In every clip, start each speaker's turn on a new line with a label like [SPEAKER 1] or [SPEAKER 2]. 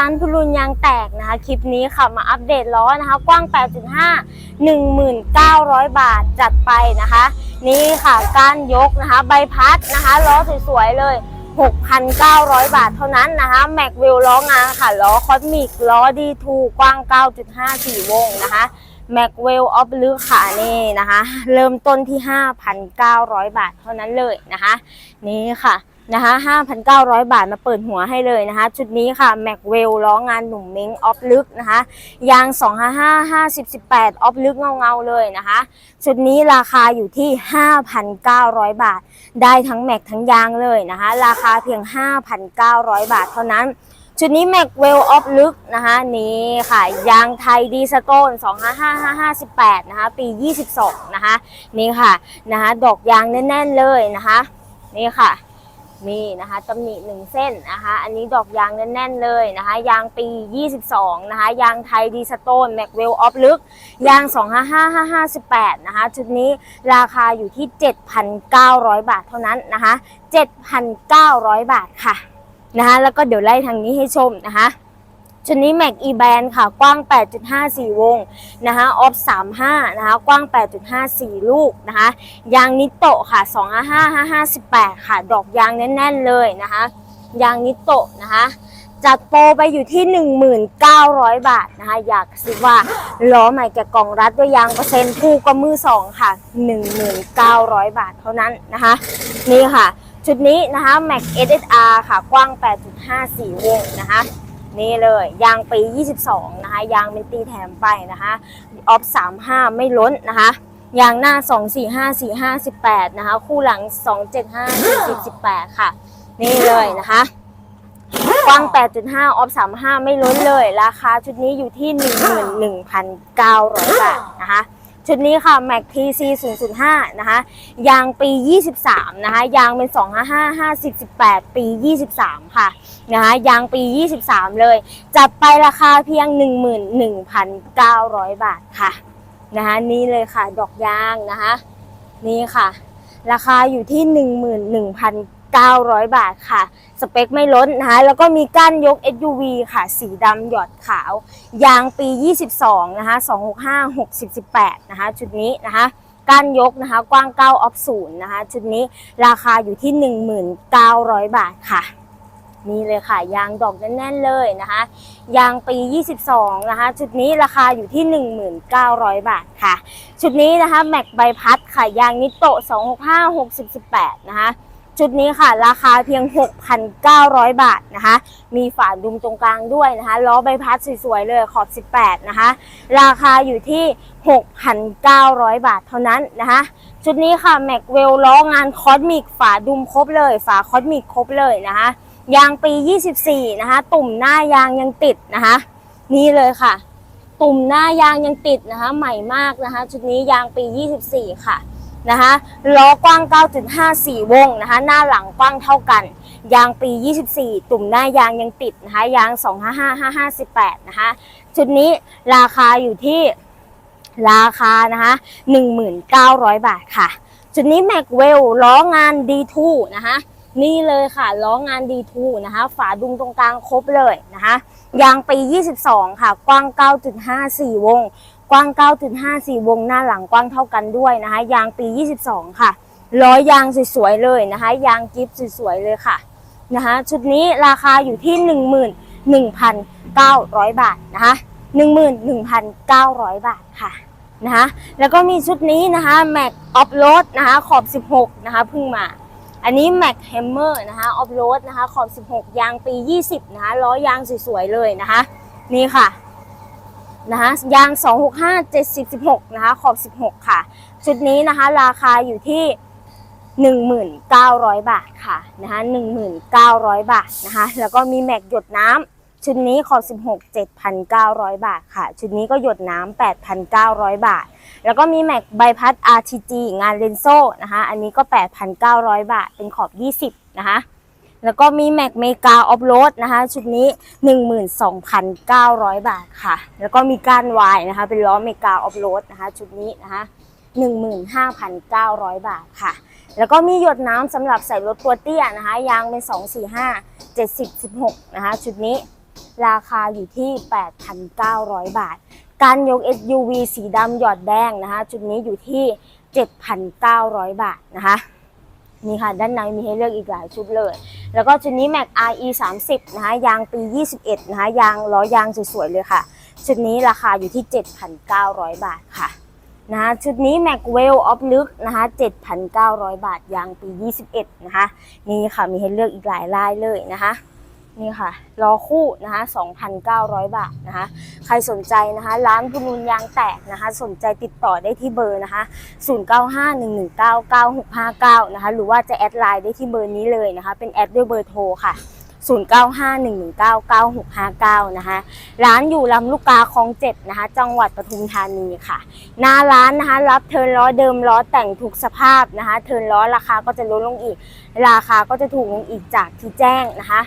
[SPEAKER 1] ร้านพุรุนยางแตกนะคะ คลิปนี้ค่ะมาอัปเดตล้อนะคะ กว้าง 8.5 1,900 บาทจัดไปนะคะ นี่ค่ะก้านยกนะคะ ใบพัดนะคะล้อสวยๆเลย 6,900 บาทเท่านั้นนะคะแม็กวิลล้องานค่ะล้อคอสมิกล้อดีทูกว้าง 9.54 วงนะคะแม็กเวลออฟลึกค่ะนี่นะคะ เริ่มต้นที่ 5,900 บาทเท่านั้นเลยนะคะ นี่ค่ะ นะคะ5,900 บาทมาเปิดหัวให้เลยนะคะ ชุดนี้ค่ะแม็กเวลล้องานหนุ่มเม้งออฟลึกนะคะ ยาง 255 50 18ออฟลึกเงาๆเลยนะคะ ชุดนี้ราคาอยู่ที่ 5,900 บาท ได้ทั้งแม็กทั้งยางเลยนะคะ ราคาเพียง 5,900 บาทเท่านั้นชุดนี้แม็กเวลออฟลึกนะคะนี่ค่ะ ยางไทยดีสโตน 255 58นะคะ ปี 22 นะคะ นี่ค่ะนะคะดอกยางแน่น ๆ เลยนะคะ นี่ค่ะ นี่นะคะตำหนิหนึ่งเส้นนะคะ อันนี้ดอกยางแน่นๆเลยนะคะ ยางปี 22 นะคะ ยางไทยดีสโตนแม็กเวลออฟลึก ยาง 255-58นะคะ ชุดนี้ราคาอยู่ที่ 7,900 บาทเท่านั้นนะคะ 7,900 บาทค่ะนะคะ แล้วก็เดี๋ยวไล่ทางนี้ให้ชมนะคะ ชุดนี้แม็กอีแบนค่ะ กว้าง 8.54 วงนะคะออฟ 35 นะคะ กว้าง 8.54 ลูกนะคะ ยางนิโตะค่ะ255-58 ค่ะ ดอกยางแน่น ๆ เลยนะคะ ยางนิโตะนะคะจัดโปรไปอยู่ที่ 1,900 บาทนะคะ อยากสิว่าล้อใหม่แกะกล่องรัดด้วยยางเปอร์เซ็นต์คู่กับมือสองค่ะ 19,000 บาทเท่านั้นนะคะ นี่ค่ะ ชุดนี้นะคะ Mac SSR ค่ะ กว้าง 8.54 วงนะคะ นี่เลยยางปี 22 นะคะ ยางเป็นตีแถมไปนะคะออฟ35 ไม่ล้นนะคะยางหน้า 245 45 18นะคะ คู่หลัง 275 40 18 ค่ะ นี่เลยนะคะกว้าง 8.5 ออฟ 35 ไม่ล้นเลย ราคาชุดนี้อยู่ที่ 11,900 บาทนะคะ ชุดนี้ค่ะ Mac TC 005นะคะ ยางปี 23 นะคะ ยางเป็น 255 50 18 ปี 23 ค่ะ นะคะ ยางปี 23 เลย จัดไปราคาเพียง 11,900 บาทค่ะ นะคะ นี่เลยค่ะ ดอกยางนะคะ นี่ค่ะ ราคาอยู่ที่ 11,900 บาทค่ะ สเปคไม่ล้นนะคะแล้วก็มีก้านยก SUV ค่ะ สีดำหยอดขาว ยางปี 22 นะคะ 265 618 นะคะ ชุดนี้นะคะก้านยกนะคะ กว้าง 9 ออฟศูนย์นะคะ ชุดนี้ราคาอยู่ที่ 1900 บาทค่ะนี่เลยค่ะ ยางดอกแน่นๆเลยนะคะ ยางปี 22 นะคะ ชุดนี้ราคาอยู่ที่ 1900 บาทค่ะ ชุดนี้นะคะ แม็กใบพัดค่ะ ยางนิโตะ265 60 18 นะคะ ชุดนี้ค่ะ ราคาเพียง 6,900 บาทนะคะ มีฝาดุมตรงกลางด้วยนะคะ ล้อใบพัดสวยๆเลยขอบ 18 นะคะ ราคาอยู่ที่ 6,900 บาทเท่านั้นนะคะ ชุดนี้ค่ะแม็กเวลล้องานคอสมิกฝาดุมครบเลย ฝาคอสมิกครบเลยนะคะ ยางปี 24 นะคะ ตุ่มหน้ายางยังติดนะคะ นี่เลยค่ะ ตุ่มหน้ายางยังติดนะคะ ใหม่มากนะคะ ชุดนี้ยางปี 24 ค่ะ นะคะล้อกว้าง 9.54 วงนะคะ หน้าหลังกว้างเท่ากัน ยางปี 24 ตุ่มหน้ายางยังติดนะคะ ยาง 255 55นะคะ ชุดนี้ราคาอยู่ที่ราคานะคะ1,900บาทค่ะชุดนี้แม็กเวลล้องาน D2 นะคะนี่เลยค่ะล้องาน D2 นะคะ ฝาดุมตรงกลางครบเลยนะคะ ยางปี 22 ค่ะ กว้าง 9.54 วง กว้าง 9.54 วงหน้าหลังกว้างเท่ากันด้วยนะคะ ยางปี 22 ค่ะล้อยางสวยๆเลยนะคะ ยางกิฟสวยๆเลยค่ะนะคะชุดนี้ราคาอยู่ที่ 11,900 บาทนะคะ11,900 บาทค่ะนะคะแล้วก็มีชุดนี้นะคะแม็กออฟโรดนะคะขอบ 16 นะคะเพิ่งมา อันนี้ Mac Hammer นะคะออฟโรดนะคะขอบ 16 ยางปี 20 นะคะล้อยางสวยๆเลยนะคะ นี่ค่ะ นะคะยาง 265 70 16นะคะขอบ 16 ค่ะ ชุดนี้นะคะราคาอยู่ที่ 1,900 บาทค่ะนะคะ1,900 บาทนะคะแล้วก็มีแม็กหยดน้ำชุดนี้ขอบ 16 7,900 บาทค่ะ ชุดนี้ก็หยดน้ำ8,900 บาท แล้วก็มีแม็กใบพัด RTG งานเลนโซ่นะคะอันนี้ก็ 8,900 บาท เป็นขอบ 20 นะคะ แล้วก็มีแม็กเมกาออฟโรดนะคะชุดนี้ 12,900 บาทค่ะ แล้วก็มีก้านวายนะคะ เป็นล้อเมกาออฟโรดนะคะ ชุดนี้นะคะ15,900 บาทค่ะ แล้วก็มีหยดน้ำสำหรับใส่รถตัวเตี้ยนะคะ ยางเป็น 245 70 16นะคะ ชุดนี้ราคาอยู่ที่ 8,900 บาท การยก SUV สีดำหยอดแดงนะคะจุดนี้อยู่ที่ 7,900 บาทนะคะนี่ค่ะ ด้านในมีให้เลือกอีกหลายชุดเลย แล้วก็ชุดนี้ Mac RE 30นะคะยางปี 21นะคะยางล้อยางสวยๆเลยค่ะชุดนี้ราคาอยู่ที่ 7,900 บาทค่ะนะคะชุดนี้ Mac w e l l of Look นะคะ7,900 บาทยางปี 21นะคะนี่ค่ะมีให้เลือกอีกหลายลายเลยนะคะ นี่ค่ะรอคู่นะคะ2,900 บาทนะคะใครสนใจนะคะร้านคุณนุนยางแตกนะคะสนใจติดต่อได้ที่เบอร์นะคะ0951199659นะคะหรือว่าจะแอดไลน์ได้ที่เบอร์นี้เลยนะคะเป็นแอดด้วยเบอร์โทรค่ะ0951199659 นะคะ ร้านอยู่ลำลูกกาคลองเจ็ดนะคะ จังหวัดปทุมธานีค่ะ หน้าร้านนะคะ รับเทิร์นล้อเดิมล้อแต่งถูกสภาพนะคะ เทิร์นล้อราคาก็จะลดลงอีก ราคาก็จะถูกลงอีกจากที่แจ้งนะคะ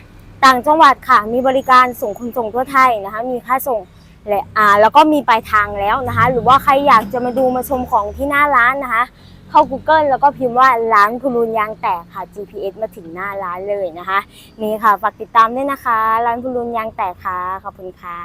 [SPEAKER 1] ต่างจังหวัดค่ะ มีบริการส่งขนส่งทั่วไทยนะคะ มีค่าส่งและอ่าแล้วก็มีปลายทางแล้วนะคะ หรือว่าใครอยากจะมาดูมาชมของที่หน้าร้านนะคะ เข้า Google แล้วก็พิมพ์ว่าร้านพูรุนยางแตกค่ะ GPS มาถึงหน้าร้านเลยนะคะ นี่ค่ะฝากติดตามด้วยนะคะ ร้านพูรุนยางแตกค่ะขอบคุณค่ะ